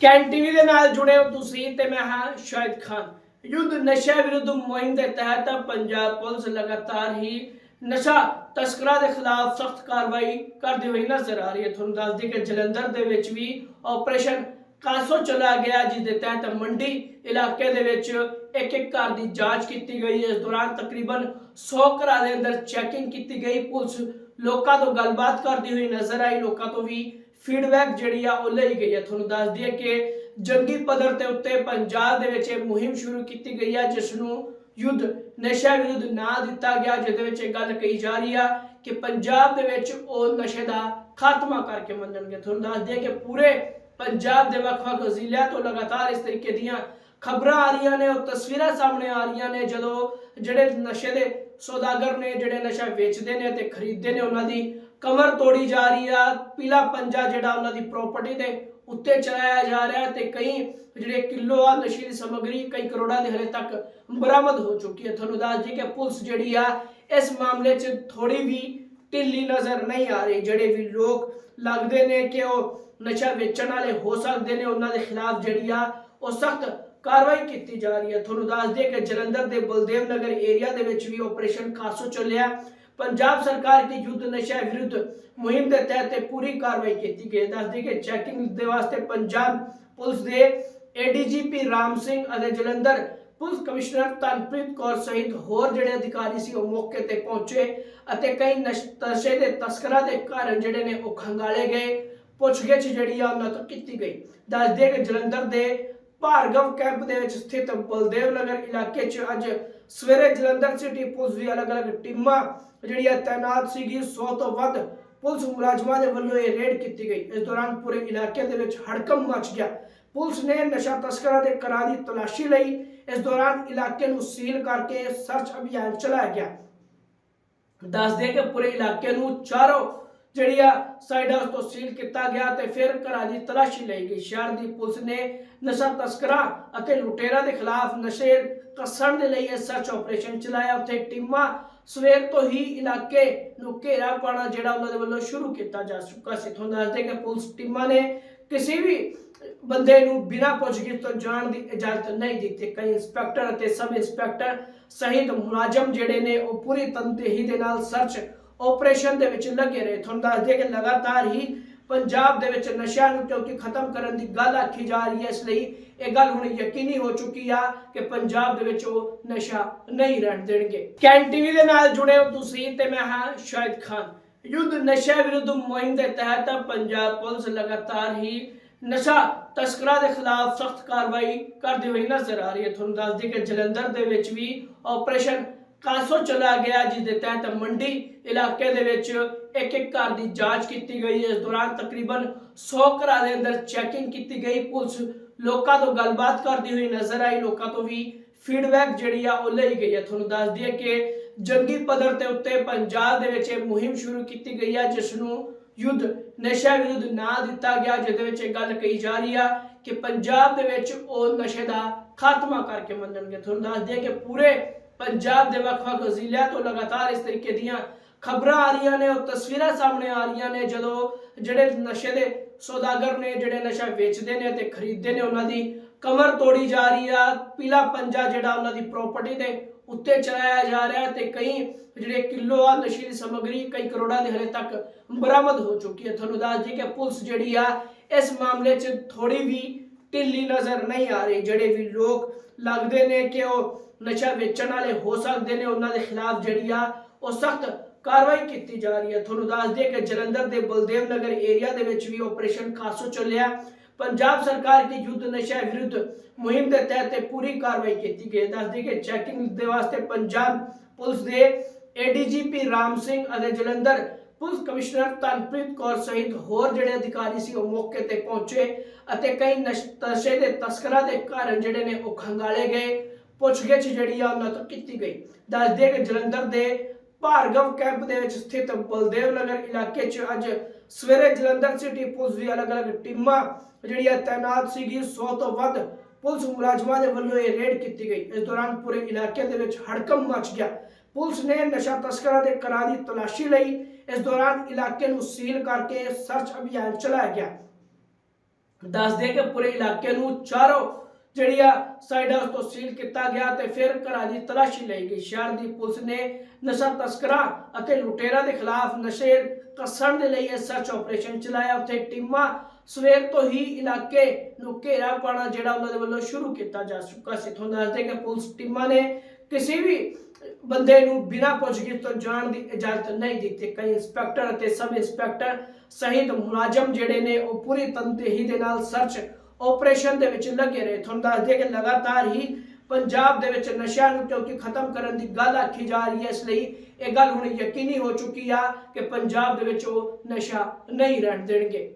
Can TV ਦੇ ਨਾਲ ਜੁੜੇ ਹੋ ਤੁਸੀਂ ਤੇ ਮੈਂ ਹਾਂ ਸ਼ਾਹਿਦ ਖਾਨ। ਯੁੱਧ ਨਸ਼ਾ ਵਿਰੁੱਧ ਮੁਹਿੰਮ ਦੇ ਤਹਿਤ ਪੰਜਾਬ ਪੁਲਿਸ ਲਗਾਤਾਰ ਹੀ ਨਸ਼ਾ ਤਸਕਰਾਂ ਦੇ ਖਿਲਾਫ ਸਖਤ ਕਾਰਵਾਈ ਕਰਦੀ ਹੋਈ ਨਜ਼ਰ ਆ ਰਹੀ ਹੈ। ਤੁਹਾਨੂੰ ਦੱਸ ਦਈਏ ਕਿ ਜਲੰਧਰ ਦੇ ਵਿੱਚ ਵੀ ਆਪਰੇਸ਼ਨ ਕਾਸੋ ਚਲਾ ਗਿਆ ਜਿਸ ਦੇ ਤਹਿਤ ਮੰਡੀ ਇਲਾਕੇ ਦੇ ਵਿੱਚ ਇੱਕ ਇੱਕ ਘਰ ਦੀ ਜਾਂਚ ਕੀਤੀ ਗਈ। ਇਸ ਦੌਰਾਨ ਤਕਰੀਬਨ 100 ਘਰਾਂ ਦੇ ਅੰਦਰ ਚੈਕਿੰਗ ਕੀਤੀ ਗਈ। ਪੁਲਿਸ ਲੋਕਾਂ ਤੋਂ ਗੱਲਬਾਤ ਕਰਦੀ ਹੋਈ ਨਜ਼ਰ ਆਈ। ਲੋਕਾਂ ਤੋਂ ਵੀ ਫੀਡਬੈਕ ਜਿਹੜੀ ਆ ਉਹ ਲਈ ਗਈ ਹੈ ਤੁਹਾਨੂੰ ਦੱਸ ਦਈਏ ਕਿ ਜੰਗੀ ਪੱਧਰ ਤੇ ਉੱਤੇ ਪੰਜਾਬ ਦੇ ਵਿੱਚ ਇਹ ਮੁਹਿੰਮ ਸ਼ੁਰੂ ਕੀਤੀ ਗਈ ਹੈ ਜਿਸ ਨੂੰ ਯੁੱਧ, ਨਸ਼ਾ ਵਿਰੁੱਧ ਨਾ ਦਿੱਤਾ ਗਿਆ, ਜਿਹਦੇ ਵਿੱਚ ਇਹ ਗੱਲ ਕਹੀ ਜਾ ਰਹੀ ਆ ਕਿ ਪੰਜਾਬ ਦੇ ਵਿੱਚ ਉਹ ਨਸ਼ੇ ਦਾ ਖਾਤਮਾ ਕਰਕੇ ਮੰਨਣਗੇ। ਤੁਹਾਨੂੰ ਦੱਸ ਦਈਏ ਕਿ ਪੂਰੇ ਪੰਜਾਬ ਦੇ ਵੱਖ-ਵੱਖ ਜ਼ਿਲ੍ਹਿਆਂ ਤੋਂ ਲਗਾਤਾਰ ਇਸ ਤਰੀਕੇ ਦੀਆਂ ਖਬਰਾਂ ਆ ਰਹੀਆਂ ਨੇ, ਉਹ ਤਸਵੀਰਾਂ ਸਾਹਮਣੇ ਆ ਰਹੀਆਂ ਨੇ, ਜਦੋਂ ਜਿਹੜੇ ਨਸ਼ੇ ਦੇ ਸੌਦਾਗਰ ਨੇ ਜਿਹੜੇ ਨਸ਼ਾ ਵੇਚਦੇ ਨੇ ਤੇ ਖਰੀਦਦੇ ਨੇ, ਉਹਨਾਂ ਦੀ ਕਮਰ ਤੋੜੀ ਜਾ ਰਹੀ ਆ। ਪੀਲਾ ਪੰਜਾ ਜਿਹੜਾ ਉਹਨਾਂ ਦੀ ਪ੍ਰਾਪਰਟੀ ਦੇ ਉੱਤੇ ਚਲਾਇਆ ਜਾ ਰਿਹਾ ਤੇ ਕਈ ਜਿਹੜੇ ਕਿਲੋ ਆ ਨਸ਼ੇ ਦੀ ਕਈ ਕਰੋੜਾਂ ਦੀ ਹਲੇ ਤੱਕ ਬਰਾਮਦ ਹੋ ਚੁੱਕੀ ਹੈ। ਤੁਹਾਨੂੰ ਦੱਸ ਦਈਏ ਕਿ ਪੁਲਿਸ ਜਿਹੜੀ ਆ, ਇਸ ਮਾਮਲੇ 'ਚ ਥੋੜੀ ਵੀ ਢਿੱਲੀ ਨਜ਼ਰ ਨਹੀਂ ਆ ਰਹੀ। ਜਿਹੜੇ ਵੀ ਲੋਕ ਲੱਗਦੇ ਨੇ ਕਿ ਉਹ ਨਸ਼ਾ ਵੇਚਣ ਵਾਲੇ ਹੋ ਸਕਦੇ ਨੇ, ਉਹਨਾਂ ਦੇ ਖਿਲਾਫ ਜਿਹੜੀ ਆ, ਉਹ ਸਖਤ ਕਾਰਵਾਈ ਕੀਤੀ ਜਾ ਰਹੀ ਹੈ। ਤੁਹਾਨੂੰ ਦੱਸ ਦਈਏ ਕਿ ਜਲੰਧਰ ਦੇ ਬਲਦੇਵ ਨਗਰ ਏਰੀਆ ਦੇ ਵਿੱਚ ਵੀ ਆਪਰੇਸ਼ਨ ਖਾਸੋ ਚੱਲਿਆ। ਪੰਜਾਬ ਸਰਕਾਰ ਦੀ ਯੁੱਧ ਨਸ਼ਾ ਵਿਰੁੱਧ ਮੁਹਿੰਮ ਦੇ ਤਹਿਤ ਪੂਰੀ ਕਾਰਵਾਈ ਕੀਤੀ ਗਈ ਦੱਸ ਦਈਏ ਕਿ ਚੈਕਿੰਗ ਦੇ ਵਾਸਤੇ ਪੰਜਾਬ ਪੁਲਿਸ ਦੇ ਏਡੀਜੀਪੀ ਰਾਮ ਸਿੰਘ ਅਤੇ ਜਲੰਧਰ ਪੁਲਿਸ ਕਮਿਸ਼ਨਰ ਤਨਪ੍ਰੀਤ ਕੌਰ ਸਹਿਤ ਹੋਰ ਜਿਹੜੇ ਅਧਿਕਾਰੀ ਸੀ ਉਹ ਮੌਕੇ ਤੇ ਪਹੁੰਚੇ ਅਤੇ ਕਈ ਨਸ਼ੇ ਦੇ ਤਸਕਰਾਂ ਦੇ ਘਰ ਜਿਹੜੇ ਨੇ ਉਹ ਖੰਗਾਲੇ ਗਏ। ਪੁੱਛਗਿੱਛ ਜਿਹੜੀ ਆ ਉਹਨਾਂ ਤੋਂ ਕੀਤੀ ਗਈ। ਦੱਸ ਕਿ ਜਲੰਧਰ ਦੇ ਭਾਰਗਵ ਕੈਂਪ ਦੇ ਵਿੱਚ ਸਥਿਤ ਬਲਦੇਵ ਨਗਰ ਇਲਾਕੇ 'ਚ ਅੱਜ ਸਵੇਰੇ ਜਲੰਧਰ ਸਿਟੀ ਪੁਲਿਸ ਦੀ ਅਲੱਗ-ਅਲੱਗ ਟੀਮਾਂ ਜਿਹੜੀਆਂ ਤਾਇਨਾਤ ਸੀਗੀ 100 ਤੋਂ ਵੱਧ ਪੁਲਿਸ ਮੁਲਾਜ਼ਮਾਂ ਦੇ ਵੱਲੋਂ ਇਹ ਰੇਡ ਕੀਤੀ ਗਈ। ਇਸ ਦੌਰਾਨ ਪੂਰੇ ਇਲਾਕੇ ਦੇ ਵਿੱਚ ਹੜਕੰਪ ਮਚ ਗਿਆ। ਪੁਲਿਸ ਨੇ ਨਸ਼ਾ ਤਸਕਰਾਂ ਦੇ ਘਰਾਂ ਦੀ ਤਲਾਸ਼ੀ ਲਈ ਇਸ ਦੌਰਾਨ ਇਲਾਕੇ ਨੂੰ ਸੀਲ ਕਰਕੇ ਸਰਚ ਅਭਿਆਨ ਚਲਾਇਆ ਗਿਆ। ਦੱਸਦੇ ਕਿ ਪੂਰੇ ਇਲਾਕੇ ਨੂੰ ਚਾਰੋਂ ਜਿਹੜੀਆਂ ਸਾਈਡਾਂ ਤੋਂ ਸੀਲ ਕੀਤਾ ਗਿਆ ਤੇ ਫਿਰ ਘਰਾਂ ਦੀ ਤਲਾਸ਼ੀ ਲਈ ਗਈ। ਸ਼ਹਿਰ ਦੀ ਪੁਲਿਸ ਨੇ ਨਸ਼ਾ ਤਸਕਰਾਂ ਅਤੇ ਲੁਟੇਰਾਂ ਦੇ ਖਿਲਾਫ ਨਸ਼ੇ ਕਸਣ ਦੇ ਲਈ ਸਰਚ ਆਪਰੇਸ਼ਨ ਚਲਾਇਆ। ਉੱਥੇ ਟੀਮਾਂ ਸਵੇਰ ਤੋਂ ਹੀ ਇਲਾਕੇ ਨੂੰ ਘੇਰਾ ਪਾਣਾ ਜਿਹੜਾ ਉਹਨਾਂ ਦੇ ਵੱਲੋਂ ਸ਼ੁਰੂ ਕੀਤਾ ਜਾ ਚੁੱਕਾ ਸੀ। ਤੁਹਾਨੂੰ ਦੱਸਦੇ ਕਿ ਪੁਲਿਸ ਟੀਮਾਂ ਨੇ ਕਿਸੇ ਵੀ ਬੰਦੇ ਨੂੰ ਬਿਨਾਂ ਪੁੱਛਗਿੱਛ ਤੋਂ ਜਾਣ ਦੀ ਇਜਾਜ਼ਤ ਨਹੀਂ ਦਿੱਤੀ। ਕਈ ਇੰਸਪੈਕਟਰ ਅਤੇ ਸਬ ਇੰਸਪੈਕਟਰ ਸਹਿਤ ਮੁਲਾਜ਼ਮ ਜਿਹੜੇ ਨੇ ਉਹ ਪੂਰੀ ਤਨਦੇਹੀ ਦੇ ਨਾਲ ਸਰਚ ਆਪਰੇਸ਼ਨ ਦੇ ਵਿੱਚ ਲੱਗੇ ਰਹੇ। ਤੁਹਾਨੂੰ ਦੱਸ ਦਈਏ ਕਿ ਲਗਾਤਾਰ ਹੀ ਪੰਜਾਬ ਦੇ ਵਿੱਚ ਨਸ਼ਿਆਂ ਨੂੰ ਕਿਉਂਕਿ ਖਤਮ ਕਰਨ ਦੀ ਗੱਲ ਆਖੀ ਜਾ ਰਹੀ ਹੈ। ਇਸ ਲਈ ਇਹ ਗੱਲ ਹੁਣ ਯਕੀਨੀ ਹੋ ਚੁੱਕੀ ਆ ਕਿ ਪੰਜਾਬ ਦੇ ਵਿੱਚ ਉਹ ਨਸ਼ਾ ਨਹੀਂ ਰਹਿਣ ਦੇਣਗੇ। ਕੈਨ ਟੀਵੀ ਦੇ ਨਾਲ ਜੁੜੇ ਹੋ ਤੁਸੀਂ ਤੇ ਮੈਂ ਹਾਂ ਸ਼ਾਹਿਦ ਖਾਨ। ਯੁੱਧ ਨਸ਼ਾ ਵਿਰੁੱਧ ਮੁਹਿੰਮ ਦੇ ਤਹਿਤ ਪੰਜਾਬ ਪੁਲਿਸ ਲਗਾਤਾਰ ਹੀ ਨਸ਼ਾ ਤਸਕਰਾਂ ਦੇ ਖਿਲਾਫ ਸਖਤ ਕਾਰਵਾਈ ਕਰਦੀ ਹੋਈ ਨਜ਼ਰ ਆ ਰਹੀ ਹੈ। ਤੁਹਾਨੂੰ ਦੱਸ ਦਈਏ ਕਿ ਜਲੰਧਰ ਦੇ ਵਿੱਚ ਵੀ ਆਪਰੇਸ਼ਨ ਕਾਸੋ ਚਲਾ ਗਿਆ, ਜਿਸ ਦੇ ਤਹਿਤ ਮੰਡੀ ਇਲਾਕੇ ਦੇ ਵਿੱਚ ਇੱਕ ਇੱਕ ਘਰ ਦੀ ਜਾਂਚ ਕੀਤੀ ਗਈ। ਇਸ ਦੌਰਾਨ ਤਕਰੀਬਨ 100 ਘਰਾਂ ਦੇ ਅੰਦਰ ਚੈਕਿੰਗ ਕੀਤੀ ਗਈ। ਪੁਲਿਸ ਲੋਕਾਂ ਤੋਂ ਗੱਲਬਾਤ ਕਰਦੀ ਹੋਈ ਨਜ਼ਰ ਆਈ। ਲੋਕਾਂ ਤੋਂ ਵੀ ਫੀਡਬੈਕ ਜਿਹੜੀ ਆ ਉਹ ਲਈ ਗਈ ਹੈ। ਤੁਹਾਨੂੰ ਦੱਸ ਦਈਏ ਕਿ ਜੰਗੀ ਪੱਧਰ ਤੇ ਉੱਤੇ ਪੰਜਾਬ ਦੇ ਵਿੱਚ ਇਹ ਮੁਹਿੰਮ ਸ਼ੁਰੂ ਕੀਤੀ ਗਈ ਹੈ ਜਿਸ ਨੂੰ ਯੁੱਧ ਨਸ਼ਾ ਵਿਰੁੱਧ ਨਾ ਦਿੱਤਾ ਗਿਆ, ਜਿਹਦੇ ਵਿੱਚ ਇਹ ਗੱਲ ਕਹੀ ਜਾ ਰਹੀ ਆ ਕਿ ਪੰਜਾਬ ਦੇ ਵਿੱਚ ਉਹ ਨਸ਼ੇ ਦਾ ਖਾਤਮਾ ਕਰਕੇ ਮੰਨਣਗੇ। ਤੁਹਾਨੂੰ ਦੱਸ ਦਈਏ ਕਿ ਪੂਰੇ ਪੰਜਾਬ ਦੇ ਵੱਖ-ਵੱਖ ਜ਼ਿਲ੍ਹਿਆਂ ਤੋਂ ਲਗਾਤਾਰ ਇਸ ਤਰੀਕੇ ਦੀਆਂ ਖਬਰਾਂ ਆ ਰਹੀਆਂ ਨੇ ਉਹ ਤਸਵੀਰਾਂ ਸਾਹਮਣੇ ਆ ਰਹੀਆਂ ਨੇ ਜਦੋਂ ਜਿਹੜੇ ਨਸ਼ੇ ਦੇ ਸੌਦਾਗਰ ਨੇ, ਜਿਹੜੇ ਨਸ਼ਾ ਵੇਚਦੇ ਨੇ ਤੇ ਖਰੀਦਦੇ ਨੇ, ਉਹਨਾਂ ਦੀ ਕਮਰ ਤੋੜੀ ਜਾ ਰਹੀ ਆ। ਪੀਲਾ ਪੰਜਾ ਜਿਹੜਾ ਉਹਨਾਂ ਦੀ ਪ੍ਰਾਪਰਟੀ ਦੇ ਉੱਤੇ ਚਲਾਇਆ ਜਾ ਰਿਹਾ ਤੇ ਕਈ ਜਿਹੜੇ ਕਿਲੋ ਆ ਨਸ਼ੇ ਦੀ ਸਮੱਗਰੀ ਕਈ ਕਰੋੜਾਂ ਦੇ ਹਲੇ ਤੱਕ ਬਰਾਮਦ ਹੋ ਚੁੱਕੀ ਹੈ। ਤੁਹਾਨੂੰ ਦੱਸ ਦਈਏ ਕਿ ਪੁਲਿਸ ਜਿਹੜੀ ਆ, ਇਸ ਮਾਮਲੇ 'ਚ ਥੋੜੀ ਵੀ ਢਿੱਲੀ ਨਜ਼ਰ ਨਹੀਂ ਆ ਰਹੀ। ਜਿਹੜੇ ਵੀ ਲੋਕ ਲੱਗਦੇ ਨੇ ਕਿ ਉਹ ਨਸ਼ਾ ਵੇਚਣ ਵਾਲੇ ਹੋ ਸਕਦੇ ਨੇ, ਉਹਨਾਂ ਦੇ ਖਿਲਾਫ ਜਿਹੜੀ ਆ ਉਹ ਸਖਤ ਕਾਰਵਾਈ ਕੀਤੀ ਜਾ ਰਹੀ ਹੈ। ਤੁਹਾਨੂੰ ਦੱਸ ਦਈਏ ਕਿ ਜਲੰਧਰ ਦੇ ਬਲਦੇਵ ਨਗਰ ਏਰੀਆ ਦੇ ਵਿੱਚ ਵੀ ਆਪਰੇਸ਼ਨ ਖਾਸੋ ਚੱਲਿਆ। ਪੰਜਾਬ ਸਰਕਾਰ ਦੀ ਯੁੱਧ ਨਸ਼ਾ ਵਿਰੁੱਧ ਮੁਹਿੰਮ ਦੇ ਤਹਿਤ ਇਹ ਪੂਰੀ ਕਾਰਵਾਈ ਕੀਤੀ ਗਈ ਦੱਸ ਦਈਏ ਕਿ ਚੈਕਿੰਗ ਦੇ ਵਾਸਤੇ ਪੰਜਾਬ ਪੁਲਿਸ ਦੇ ਏਡੀਜੀਪੀ ਰਾਮ ਸਿੰਘ ਅਤੇ ਜਲੰਧਰ ਪੁਲਿਸ ਕਮਿਸ਼ਨਰ ਤਨਪ੍ਰੀਤ ਕੌਰ ਸਹਿਤ ਹੋਰ ਜਿਹੜੇ ਅਧਿਕਾਰੀ ਸੀ ਉਹ ਮੌਕੇ ਤੇ ਪਹੁੰਚੇ ਅਤੇ ਕਈ ਨਸ਼ੇ ਦੇ ਤਸਕਰਾਂ ਦੇ ਘਰ ਜਿਹੜੇ ਨੇ ਉਹ ਖੰਗਾਲੇ ਗਏ। ਪੁੱਛਗਿੱਛ ਜਿਹੜੀ ਆ ਉਹਨਾਂ ਤੋਂ ਕੀਤੀ ਗਈ। ਦੱਸ ਕਿ ਜਲੰਧਰ ਦੇ ਭਾਰਗਵ ਕੈਂਪ ਦੇ ਵਿੱਚ ਸਥਿਤ ਬਲਦੇਵ ਨਗਰ ਇਲਾਕੇ 'ਚ ਅੱਜ ਸਵੇਰੇ ਜਲੰਧਰ ਸਿਟੀ ਪੁਲਿਸ ਦੀ ਅਲੱਗ-ਅਲੱਗ ਟੀਮਾਂ ਜਿਹੜੀਆਂ ਤਾਇਨਾਤ ਸੀਗੀ 100 ਤੋਂ ਵੱਧ ਪੁਲਿਸ ਮੁਲਾਜ਼ਮਾਂ ਦੇ ਵੱਲੋਂ ਇਹ ਰੇਡ ਕੀਤੀ ਗਈ। ਇਸ ਦੌਰਾਨ ਪੂਰੇ ਇਲਾਕੇ ਦੇ ਵਿੱਚ ਹੜਕੰਪ ਮਚ ਗਿਆ। ਪੁਲਿਸ ਨੇ ਨਸ਼ਾ ਤਸਕਰਾਂ ਦੇ ਘਰਾਂ ਦੀ ਤਲਾਸ਼ੀ ਲਈ ਇਸ ਦੌਰਾਨ ਇਲਾਕੇ ਨੂੰ ਸੀਲ ਕਰਕੇ ਸਰਚ ਅਭਿਆਨ ਚਲਾਇਆ ਗਿਆ। ਦੱਸਦੇ ਕਿ ਪੂਰੇ ਇਲਾਕੇ ਨੂੰ ਚਾਰੋਂ ਜਿਹੜੀਆਂ ਸਾਈਡਾਂ ਤੋਂ ਸੀਲ ਕੀਤਾ ਗਿਆ ਤੇ ਫਿਰ ਘਰਾਂ ਦੀ ਤਲਾਸ਼ੀ ਲਈ ਗਈ। ਸ਼ਹਿਰ ਦੀ ਪੁਲਿਸ ਨੇ ਨਸ਼ਾ ਤਸਕਰਾਂ ਅਤੇ ਲੁਟੇਰਾਂ ਦੇ ਖਿਲਾਫ ਨਸ਼ੇ ਕਸਣ ਦੇ ਲਈ ਇਹ ਸਰਚ ਆਪਰੇਸ਼ਨ ਚਲਾਇਆ। ਉੱਥੇ ਟੀਮਾਂ ਸਵੇਰ ਤੋਂ ਹੀ ਇਲਾਕੇ ਨੂੰ ਘੇਰਾ ਪਾਣਾ ਜਿਹੜਾ ਉਹਨਾਂ ਦੇ ਵੱਲੋਂ ਸ਼ੁਰੂ ਕੀਤਾ ਜਾ ਚੁੱਕਾ ਸੀ। ਤੁਹਾਨੂੰ ਦੱਸਦੇ ਕਿ ਪੁਲਿਸ ਟੀਮਾਂ ਨੇ ਕਿਸੇ ਵੀ ਬੰਦੇ ਨੂੰ ਬਿਨਾਂ ਪੁੱਛਗਿੱਛ ਤੋਂ ਜਾਣ ਦੀ ਇਜਾਜ਼ਤ ਨਹੀਂ ਦਿੱਤੀ। ਕਈ ਇੰਸਪੈਕਟਰ ਅਤੇ ਸਬ ਇੰਸਪੈਕਟਰ ਸਹਿਤ ਮੁਲਾਜ਼ਮ ਜਿਹੜੇ ਨੇ ਉਹ ਪੂਰੀ ਤਨਦੇਹੀ ਦੇ ਨਾਲ ਸਰਚ ਆਪਰੇਸ਼ਨ ਦੇ ਵਿੱਚ ਲੱਗੇ ਰਹੇ। ਤੁਹਾਨੂੰ ਦੱਸਦੇ ਕਿ ਲਗਾਤਾਰ ਹੀ ਪੰਜਾਬ ਦੇ ਵਿੱਚ ਨਸ਼ਿਆਂ ਨੂੰ ਕਿਉਂਕਿ ਖਤਮ ਕਰਨ ਦੀ ਗੱਲ ਆਖੀ ਜਾ ਰਹੀ ਹੈ। ਇਸ ਲਈ ਇਹ ਗੱਲ ਹੁਣ ਯਕੀਨੀ ਹੋ ਚੁੱਕੀ ਆ ਕਿ ਪੰਜਾਬ ਦੇ ਵਿੱਚ ਉਹ ਨਸ਼ਾ ਨਹੀਂ ਰਹਿਣ ਦੇਣਗੇ।